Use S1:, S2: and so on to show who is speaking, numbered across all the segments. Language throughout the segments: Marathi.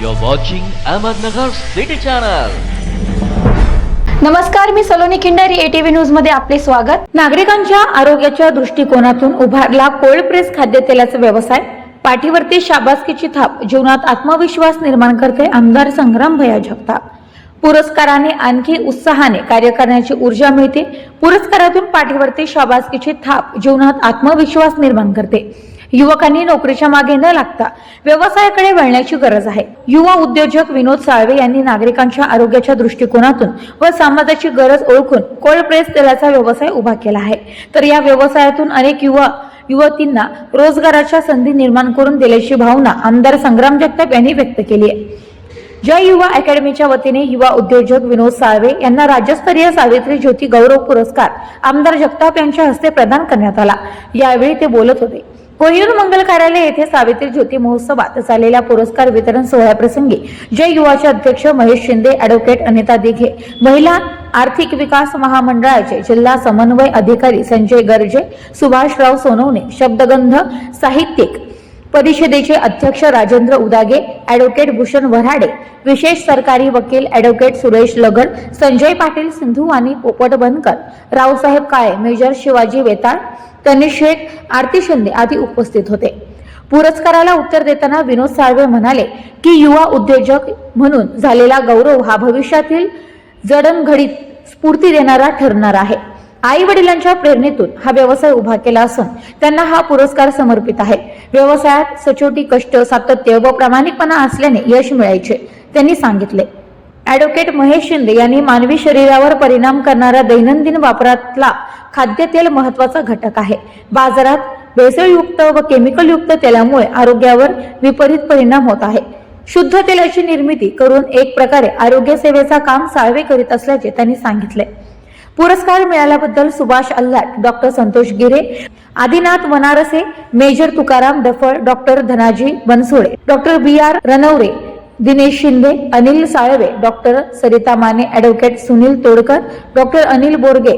S1: You're watching Ahmednagar City Channel.
S2: नमस्कार मी सलोनी खिंडारी एटीव्ही न्यूजमध्ये आपले स्वागत. नागरिकांच्या आरोग्याच्या दृष्टिकोनातून उभारला कोल्ड प्रेस खाद्यतेलाचा व्यवसाय. पाठीवरती शाबासकीची थाप जीवनात आत्मविश्वास निर्माण करते आमदार संग्राम भया जगताप. पुरस्काराने आणखी उत्साहाने कार्य करण्याची ऊर्जा मिळते. पुरस्कारातून पाठीवरती शाबासकीची थाप जीवनात आत्मविश्वास निर्माण करते. युवकांनी नोकरीच्या मागे न लागता व्यवसायाकडे वळण्याची गरज आहे. युवा उद्योजक विनोद साळवे यांनी नागरिकांच्या आरोग्याच्या दृष्टिकोनातून व समाजाची गरज ओळखून कोल्ड प्रेस तेलाचा व्यवसाय उभा केला आहे. तर या व्यवसायातून अनेक युवा युवतींना रोजगाराच्या संधी निर्माण करून दिल्याची भावना आमदार संग्राम जगताप यांनी व्यक्त केली आहे. जय युवा अकॅडमीच्या वतीने युवा उद्योजक विनोद साळवे यांना राज्यस्तरीय सावित्री ज्योती गौरव पुरस्कार आमदार जगताप यांच्या हस्ते प्रदान करण्यात आला. यावेळी ते बोलत होते. कोहिनूर मंगल कार्यालय येथे सावित्री ज्योती महोत्सवात झालेल्या पुरस्कार वितरण सोहळ्याप्रसंगी जय युवाचे अध्यक्ष महेश शिंदे अॅडव्होकेट अनिता दिघे महिला आर्थिक विकास महामंडळाचे जिल्हा समन्वय अधिकारी संजय गर्जे सुभाषराव सोनवणे शब्दगंध साहित्यिक परिषदेचे अध्यक्ष राजेंद्र उदागे ॲडव्होकेट भूषण वराडे विशेष सरकारी वकील ॲडव्होकेट सुरेश लगड संजय पाटील सिंधू आणि पोपट बनकर रावसाहेब काळे मेजर शिवाजी वेताळ तनिष शेख आरती शिंदे आदी उपस्थित होते. पुरस्काराला उत्तर देताना विनोद साळवे म्हणाले की युवा उद्योजक म्हणून झालेला गौरव हा भविष्यातील जडणघडीत स्फूर्ती देणारा ठरणार आहे. आई वडिलांच्या प्रेरणेतून हा व्यवसाय उभा केला असून त्यांना हा पुरस्कार समर्पित आहे. व्यवसायात सचोटी कष्ट सातत्य व प्रामाणिकपणा असल्याने यश मिळायचे त्यांनी सांगितले. ॲडव्होकेट महेश शिंदे यांनी मानवी शरीरावर परिणाम करणारा दैनंदिन वापरातला खाद्यतेल महत्त्वाचा घटक आहे. बाजारात भेसळयुक्त व केमिकलयुक्त तेलामुळे आरोग्यावर विपरीत परिणाम होत आहे. शुद्ध तेलाची निर्मिती करून एक प्रकारे आरोग्य सेवेचा काम साळवे करीत असल्याचे त्यांनी सांगितले. पुरस्कार मिळाल्याबद्दल Subhash Allat doctor Santosh Gire Adinath Vanarase major Tukaram Daphal doctor Dhanaji Bansode doctor B R Ranvare Dinesh Shinde Anil Salve doctor Sarita Mane advocate Sunil Todkar doctor Anil Borge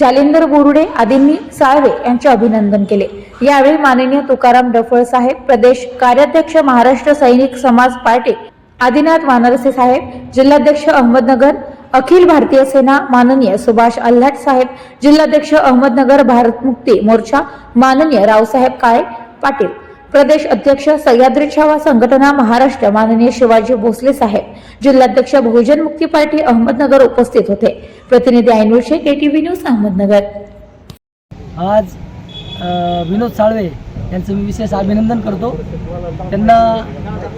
S2: Jalindar Borude आदींनी साळवे यांचे अभिनंदन केले. यावेळी माननीय तुकाराम डफळ साहेब प्रदेश कार्याध्यक्ष महाराष्ट्र सैनिक समाज पार्टी आदिनाथ वानरसे साहेब जिल्हाध्यक्ष अहमदनगर अखिल भारतीय सेना माननीय सुभाष अल्हाट साहेब जिल्हाध्यक्ष अहमदनगर भारत मुक्ती मोर्चा माननीय रावसाहेब काळे पाटील प्रदेश अध्यक्ष सह्याद्री छावा संघटना महाराष्ट्र माननीय शिवाजी भोसले साहेब जिल्हाध्यक्ष बहुजन मुक्ती पार्टी अहमदनगर उपस्थित होते. प्रतिनिधी ऐनूर शेख एटीव्ही न्यूज अहमदनगर.
S3: आज विनोद साळवे यांचं मी विशेष अभिनंदन करतो. त्यांना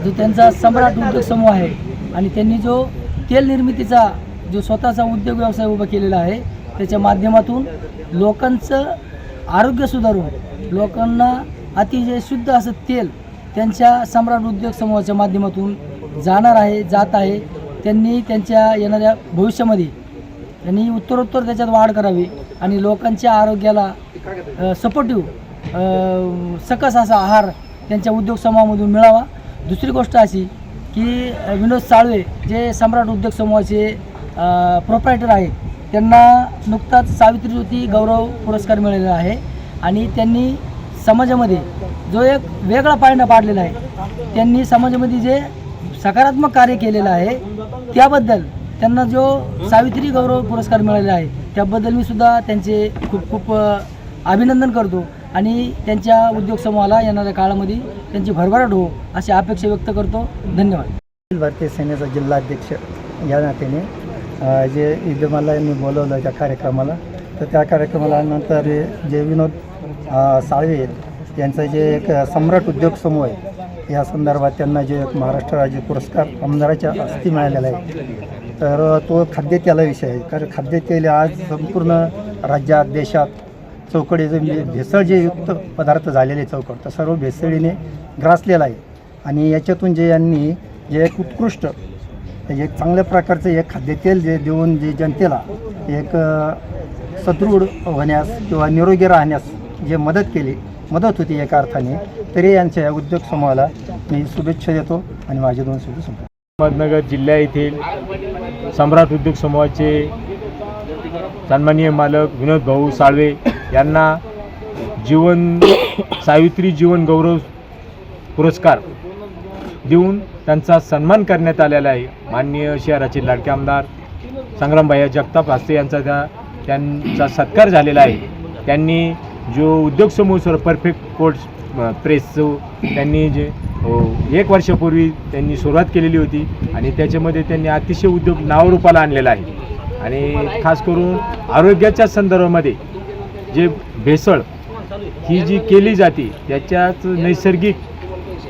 S3: जो त्यांचा सम्राट उद्योग समूह आहे आणि त्यांनी जो तेल निर्मितीचा जो स्वतःचा उद्योग व्यवसाय उभा केलेला आहे त्याच्या माध्यमातून लोकांचं आरोग्य सुधारून लोकांना अतिशय शुद्ध असं तेल त्यांच्या सम्राट उद्योग समूहाच्या माध्यमातून जाणार आहे जात आहे. त्यांनी त्यांच्या येणाऱ्या भविष्यामध्ये त्यांनी उत्तरोत्तर त्याच्यात वाढ करावी आणि लोकांच्या आरोग्याला सपोर्टिव्ह सकस असा आहार त्यांच्या उद्योग समूहामधून मिळावा. दुसरी गोष्ट अशी की विनोद साळवे जे सम्राट उद्योग समूहाचे प्रोप्रायटर आहेत त्यांना नुकताच सावित्री ज्योती गौरव पुरस्कार मिळालेला आहे. आणि त्यांनी समाजामध्ये जो एक वेगळा पायंडा पाडलेला आहे त्यांनी समाजामध्ये जे सकारात्मक कार्य केलेलं आहे त्याबद्दल त्यांना जो सावित्री गौरव पुरस्कार मिळालेला आहे त्याबद्दल मी सुद्धा त्यांचे खूप खूप अभिनंदन करतो. आणि त्यांच्या उद्योग समूहाला येणाऱ्या काळामध्ये त्यांची भरभराट हो अशी अपेक्षा व्यक्त करतो. धन्यवाद.
S4: भारतीय सेनेचा जिल्हाध्यक्ष या नात्याने जे इदमाला यांनी बोलवलं त्या कार्यक्रमाला तर त्या कार्यक्रमाला नंतर जे विनोद साळवे आहेत यांचं जे एक सम्राट उद्योग समूह आहे या संदर्भात त्यांना जे एक महाराष्ट्र राज्य पुरस्कार आमदाराच्या हस्ती मिळालेला आहे. तर तो खाद्यतेला विषय आहे. कारण खाद्यतेल आज संपूर्ण राज्यात देशात चौकडे जे म्हणजे भेसळ जे युक्त पदार्थ झालेले चौकट तर सर्व भेसळीने ग्रासलेला आहे. आणि याच्यातून जे यांनी जे एक उत्कृष्ट एक चांगल्या प्रकारचं एक खाद्यतेल जे देऊन जे जनतेला एक सदृढ होण्यास किंवा निरोगी राहण्यास जे मदत केली मदत होती एका अर्थाने तरी यांच्या या उद्योग समूहाला मी शुभेच्छा देतो आणि माझे दोन शब्द संपतो
S5: अहमदनगर जिल्ह्या येथील सम्राट उद्योग समूहाचे सन्माननीय मालक विनोद भाऊ साळवे यांना जीवन सावित्री जीवन गौरव पुरस्कार देऊन त्यांचा सन्मान करण्यात आलेला आहे. माननीय शहराचे लाडके आमदार संग्रामभाई जगताप आस्ते यांचा त्या त्यांचा सत्कार झालेला आहे. त्यांनी जो उद्योग समूह सर परफेक्ट कोर्ट प्रेस त्यांनी जे हो, एक वर्षापूर्वी त्यांनी सुरुवात केलेली होती आणि त्याच्यामध्ये त्यांनी अतिशय उद्योग नावरूपाला आणलेला आहे. आणि खास करून आरोग्याच्या संदर्भामध्ये जे भेसळ ही जी केली जाते त्याच्याच नैसर्गिक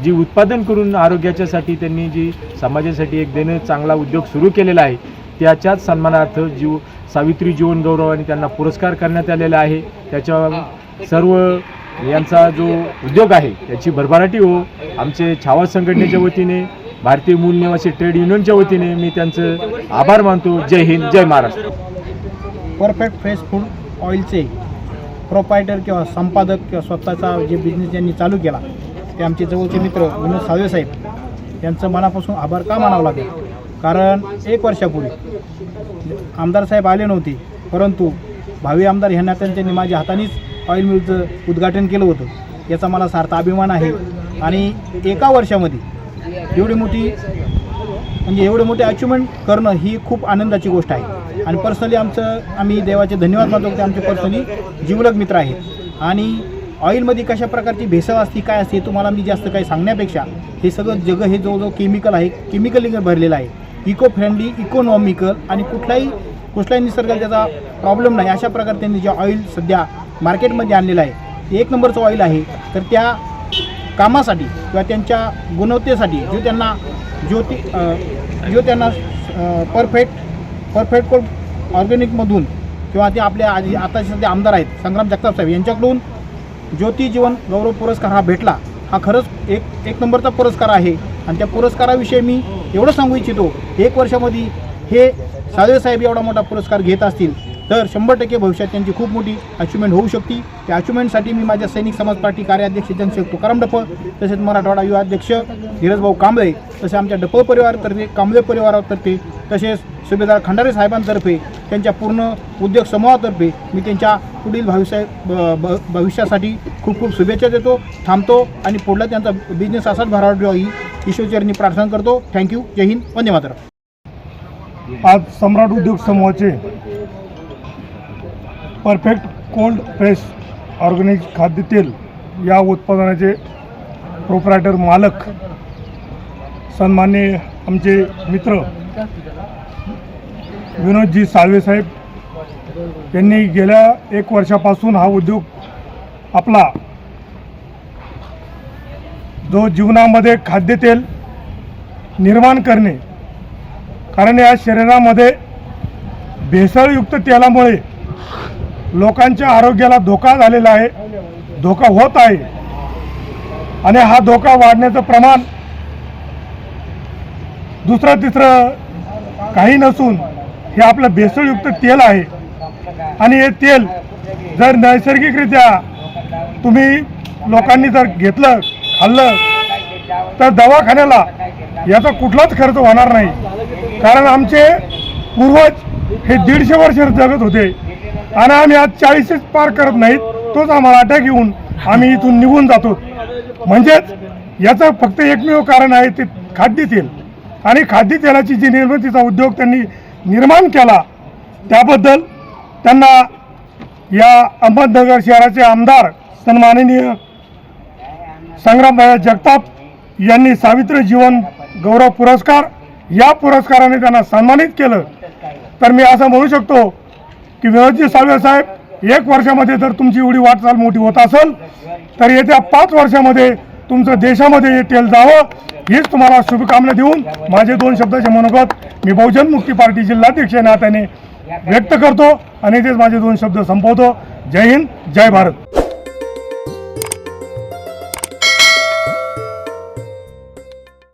S5: जी उत्पादन करून आरोग्याच्यासाठी त्यांनी जी समाजासाठी एक देणं चांगला उद्योग सुरू केलेला आहे त्याच्याच सन्मानार्थ जीव सावित्री जीवन गौरव आणि त्यांना पुरस्कार करण्यात आलेला आहे. त्याच्या सर्व यांचा जो उद्योग आहे त्याची भरभराटी हो. आमचे छावा संघटनेच्या वतीने भारतीय मूल निवासी ट्रेड युनियनच्या वतीने मी त्यांचं आभार मानतो. जय हिंद जय महाराष्ट्र.
S6: परफेक्ट फ्रेश फूड ऑइलचे प्रोपायटर किंवा संपादक किंवा स्वतःचा जे बिझनेस ज्यांनी चालू केला ते आमचे जवळचे मित्र विनोद साळवे साहेब यांचं मनापासून आभार का मानावं लागेल? कारण एक वर्षापूर्वी आमदार साहेब आले नव्हते परंतु भावी आमदार ह्या नात्याने त्यांनी माझ्या हातानेच ऑइल मिलचं उद्घाटन केलं होतं. याचा मला सार्थ अभिमान आहे. आणि एका वर्षामध्ये एवढी मोठी म्हणजे एवढे मोठे अचिव्हमेंट करणं ही खूप आनंदाची गोष्ट आहे. आणि पर्सनली आमचं आम्ही देवाचे धन्यवाद मानतो की आमचे पर्सनली जीवलग मित्र आहेत. आणि ऑइलमध्ये कशा प्रकारची भेसळ असते काय असते तुम्हाला मी जास्त काही सांगण्यापेक्षा हे सगळं जग हे जवळजवळ केमिकल आहे केमिकली भरलेलं आहे. इको फ्रेंडली इकोनॉमिकल आणि कुठलाही कुठल्याही निसर्गाला त्याचा प्रॉब्लेम नाही. अशा प्रकारे त्यांनी जे ऑइल सध्या मार्केटमध्ये आणलेलं आहे एक नंबरचं ऑइल आहे. तर त्या कामासाठी किंवा त्यांच्या गुणवत्तेसाठी जो त्यांना जो ती जो त्यांना परफेक्ट परफेक्ट कोड ऑर्गॅनिकमधून किंवा ते आपल्या आधी आता सध्या आमदार आहेत संग्राम जगताप साहेब यांच्याकडून ज्योती जीवन गौरव पुरस्कार हा भेटला. हा खरंच एक एक नंबरचा पुरस्कार आहे. आणि त्या पुरस्काराविषयी मी एवढं सांगू इच्छितो एक वर्षामध्ये हे साळवे साहेब एवढा मोठा पुरस्कार घेत असतील. तर शंभर टक्के भविष्यात त्यांची खूप मोठी अचिव्हमेंट होऊ शकते. त्या अचिव्हमेंटसाठी मी माझ्या सैनिक समाज पार्टी कार्याध्यक्ष जनसेवक तुकाराम डप तसेच मराठवाडा युवा अध्यक्ष धीरजभाऊ कांबळे तसे आमच्या डपळ परिवारातर्फे कांबळे परिवारातर्फे तसेच सुभेदार खंडारे साहेबांतर्फे त्यांच्या पूर्ण उद्योग समूहातर्फे मी त्यांच्या पुढील भविष्य ब- ब- भविष्यासाठी खूप खूप शुभेच्छा देतो थांबतो आणि पुढला त्यांचा बिझनेस असाच भरावा ही ईश्वरचरणी प्रार्थना करतो. थँक्यू जय हिंद. वंदे मातरम.
S7: आज सम्राट उद्योग समूहाचे परफेक्ट कोल्ड प्रेस ऑर्गॅनिक खाद्यतेल या उत्पादनाचे प्रोपरायटर मालक सन्मान्य आमचे मित्र विनोदजी साळवेसाहेब यांनी गेल्या एक वर्षापासून हा उद्योग आपला जो जीवनामध्ये खाद्यतेल निर्माण करणे कारण या शरीरामध्ये भेसळयुक्त तेलामुळे लोकांच्या आरोग्याला धोका झालेला आहे धोका होत आहे. आणि हा धोका वाढण्याचं प्रमाण दुसरं तिसरं काही नसून हे आपलं भेसळयुक्त तेल आहे. आणि हे तेल जर नैसर्गिकरित्या तुम्ही लोकांनी जर घेतलं खाल्लं तर दवाखान्याला याचा कुठलाच खर्च होणार नाही. कारण आमचे पूर्वज हे दीडशे वर्ष जगत होते. आणि आम्ही आज चाळीसच पार करत नाहीत तोच आम्हाला अटॅक येऊन आम्ही इथून निघून जातो. म्हणजेच याचं फक्त एकमेव कारण आहे ते खाद्यतेल आणि खाद्यतेलाची जी निर्मितीचा उद्योग त्यांनी निर्माण केला त्याबद्दल त्यांना या अहमदनगर शहराचे आमदार सन्माननीय संग्रामभाई जगताप यांनी सावित्री जीवन गौरव पुरस्कार या पुरस्काराने त्यांना सन्मानित केलं. तर मी असं म्हणू शकतो की विनोदजी साळवे साहेब एक वर्षामध्ये जर तुमची एवढी वाटचाल मोठी होत असेल तर येत्या पाच वर्षामध्ये तुमचं देशामध्ये हे तेल जावं हीच तुम्हाला शुभकामना देऊन माझे दोन शब्दाचे मनोगत मी बहुजन मुक्ती पार्टी जिल्हाध्यक्ष नात्याने व्यक्त करतो. आणि तेच माझे दोन शब्द संपवतो. जय हिंद जय भारत.